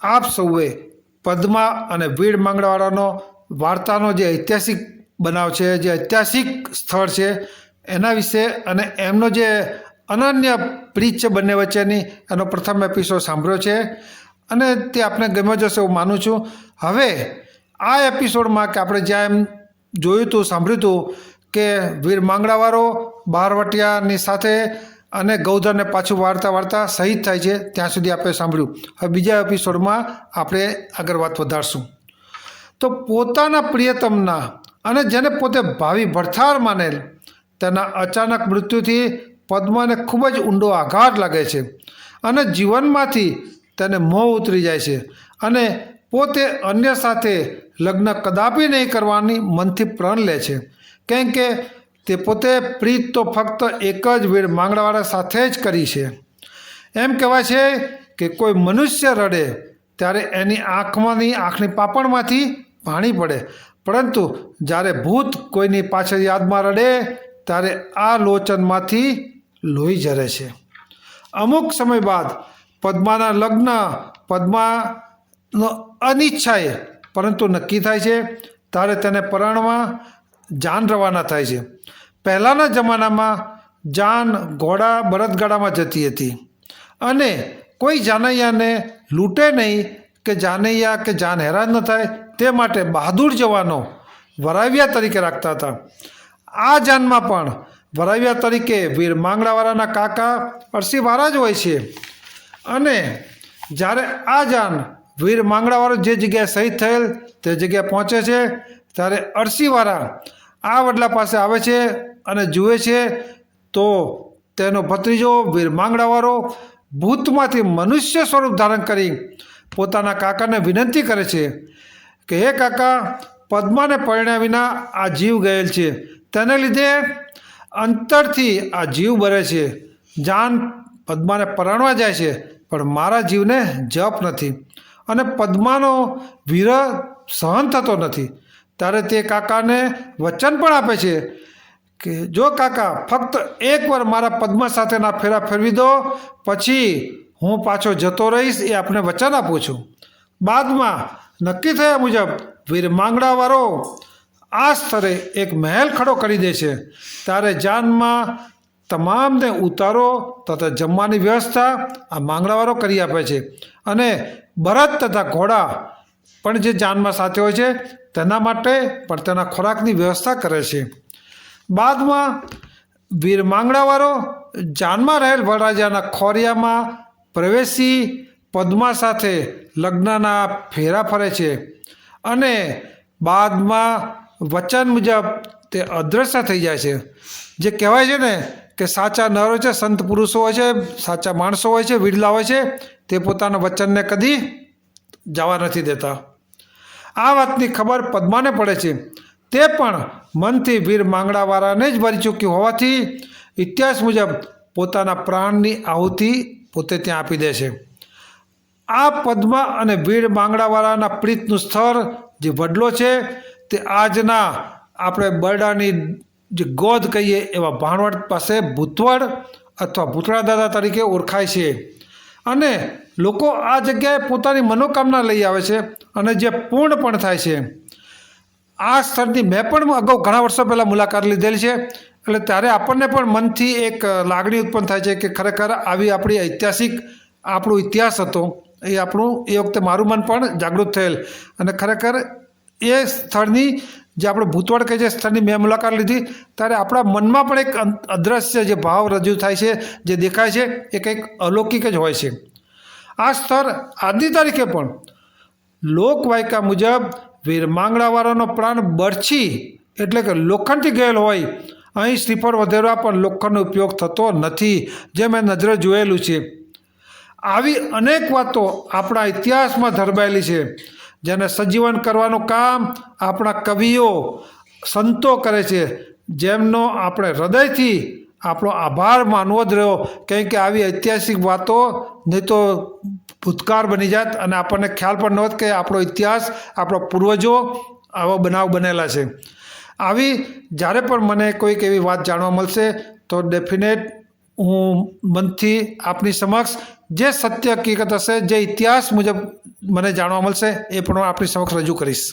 આપ સૌએ પદ્મા અને વીર માંગડાવાળાનો વાર્તાનો જે ઐતિહાસિક બનાવ છે, જે ઐતિહાસિક સ્થળ છે, એના વિશે અને એમનો જે અનન્ય પ્રીત બંને વચ્ચેની, એનો પ્રથમ એપિસોડ સાંભળ્યો છે. અને તે આપણે ગમ્યો જશે એવું માનું છું. હવે, આ એપિસોડમાં કે આપણે જ્યાં એમ જોયું હતું, સાંભળ્યું હતું કે વીર માંગડાવાળો બહારવટિયાની સાથે અને ગૌધરને પાછું વાર્તા વાર્તા શહીદ થાય છે, ત્યાં સુધી આપણે સાંભળ્યું. હવે બીજા એપિસોડમાં આપણે આગળ વાત વધારશું. તો પોતાના પ્રિયતમના અને જેને પોતે ભાવિ ભરથાર માનેલ, તેના અચાનક મૃત્યુથી પદ્મને ખૂબ જ ઊંડો આઘાત લાગે છે અને જીવનમાંથી તેને મોહ ઉતરી જાય છે અને પોતે અન્ય સાથે લગ્ન કદાપી નહીં કરવાની મનથી પ્રણ લે છે. કેમ કે તે પોતે પ્રીત તો ફક્ત એક જ વીર માંગણાવાળા સાથે જ કરી છે. એમ કહેવાય છે કે કોઈ મનુષ્ય રડે ત્યારે એની આંખમાંની આંખની પાપણમાંથી પાણી પડે. પરંતુ જ્યારે ભૂત કોઈની પાછળ યાદમાં રડે ત્યારે આ લોચનમાંથી લોહી ઝરે છે. અમુક સમય બાદ પદ્માના લગ્ન, પદ્માનો અનિચ્છાએ પરંતુ નક્કી થાય છે. ત્યારે તેને પરાણમાં જાન રવાના થાય છે. પહેલાંના જમાનામાં જાન ઘોડા બળદગાડામાં જતી હતી. અને કોઈ જાનૈયાને લૂંટે નહીં કે જાનૈયા કે જાન હેરાન ન થાય તે માટે બહાદુર જવાનો વરાવ્યા તરીકે રાખતા હતા. આ જાનમાં પણ વરાવ્યા તરીકે વીર માંગડાવાળાના કાકા અરસીવાળા જ હોય છે. અને જ્યારે આ જાન વીર માંગડાવાળો જે જગ્યાએ શહીદ થયેલ તે જગ્યાએ પહોંચે છે, ત્યારે અરસીવાળા આ વડલા પાસે આવે છે અને જુએ છે તો તેનો ભત્રીજો વીરમાંગડાવાળો ભૂતમાંથી મનુષ્ય સ્વરૂપ ધારણ કરી પોતાના કાકાને વિનંતી કરે છે કે, હે કાકા, પદ્માને પરણ્યા વિના આ જીવ ગયેલ છે. તેને લીધે અંતરથી આ જીવ બરે છે. જાન પદ્માને પરણવા જાય છે, પણ મારા જીવને જપ નથી અને પદ્માનો વિરહ સહન થતો નથી. ત્યારે તે કાકાને વચન પણ આપે છે કે જો કાકા, ફક્ત એકવાર મારા પદ્મા સાથેના ફેરા ફેરવી દો, પછી હું પાછો જતો રહીશ એ આપને વચન આપું છું. બાદમાં નક્કી થયા મુજબ વીર માંગડાવાળો આ સ્તરે એક મહેલ ખડો કરી દે છે. ત્યારે જાનમાં તમામને ઉતારો તથા જમવાની વ્યવસ્થા આ માંગડાવાળો કરી આપે છે. અને બરદ તથા ઘોડા પણ જે જાનમાં સાથે હોય છે, તેના માટે પણ તેના ખોરાકની વ્યવસ્થા કરે છે. બાદમાં વીર માંગડાવાળો જાનમાં રહેલ વરરાજાના ખોરિયામાં પ્રવેશી પદ્મા સાથે લગ્નના ફેરા ફરે છે અને બાદમાં વચન મુજબ તે અદૃશ્ય થઈ જાય છે. જે કહેવાય છે ને કે સાચા નર છે, સંત પુરુષો હોય છે, સાચા માણસો હોય છે, વિડલા હોય છે, તે પોતાના વચનને કદી જવા નથી દેતા. આ વાતની ખબર પદ્માને પડે છે. તે પણ મનથી વીર માંગડાવાળાને જ ભરી ચૂક્યું હોવાથી ઇતિહાસ મુજબ પોતાના પ્રાણની આહુતિ પોતે ત્યાં આપી દે છે. આ પદ્મા અને વીર માંગડાવાળાના પ્રીતનું સ્થળ જે વડલો છે તે આજના આપણે બરડાની જે ગોદ કહીએ એવા ભાણવડ પાસે ભૂતવડ અથવા ભૂતળા દાદા તરીકે ઓળખાય છે. અને લોકો આ જગ્યાએ પોતાની મનોકામના લઈ આવે છે અને જે પૂર્ણ પણ થાય છે. આ સ્થળની મેં પણ અગાઉ ઘણા વર્ષો પહેલાં મુલાકાત લીધેલી છે. એટલે ત્યારે આપણને પણ મનથી એક લાગણી ઉત્પન્ન થાય છે કે ખરેખર આવી આપણી ઐતિહાસિક, આપણો ઇતિહાસ હતો, એ આપણું, એ વખતે મારું મન પણ જાગૃત થયેલ. અને ખરેખર એ સ્થળની, જે આપણે ભૂતવાડ કહે છે સ્થળની મેં મુલાકાત લીધી. ત્યારે આપણા મનમાં પણ એક અદ્રશ્ય જે ભાવ રજૂ થાય છે, જે દેખાય છે, એ કંઈક અલૌકિક જ હોય છે. આ સ્થળ આજની તારીખે પણ લોકવાયકા મુજબ વીર માંગડાવાળાનો પ્રાણ બરછી એટલે કે લોખંડથી ગયેલ હોય. અહીં શ્રીફળ વધેરવા પણ લોખંડનો ઉપયોગ થતો નથી. જે મેં નજરે જોયેલું છે. આવી અનેક વાતો આપણા ઇતિહાસમાં ધરબાયેલી છે. જેને સજીવન કરવાનું કામ આપણા કવિઓ, સંતો કરે છે. જેમનો આપણે હૃદયથી આપણો આભાર માનવો જ રહ્યો. કેમ કે આવી ઐતિહાસિક વાતો, નહીં તો ભૂતકાળ બની જાત અને આપણને ખ્યાલ પણ નહોત કે આપણો ઇતિહાસ, આપણો પૂર્વજો આવા બનાવ બનેલા છે. આવી જ્યારે પણ મને કોઈક એવી વાત જાણવા મળશે, તો ડેફિનેટ હું મનથી આપની સમક્ષ જે સત્ય હકીકત હશે, જે ઇતિહાસ મુજબ મને જાણવા મળશે, એ પણ હું આપણી સમક્ષ રજૂ કરીશ.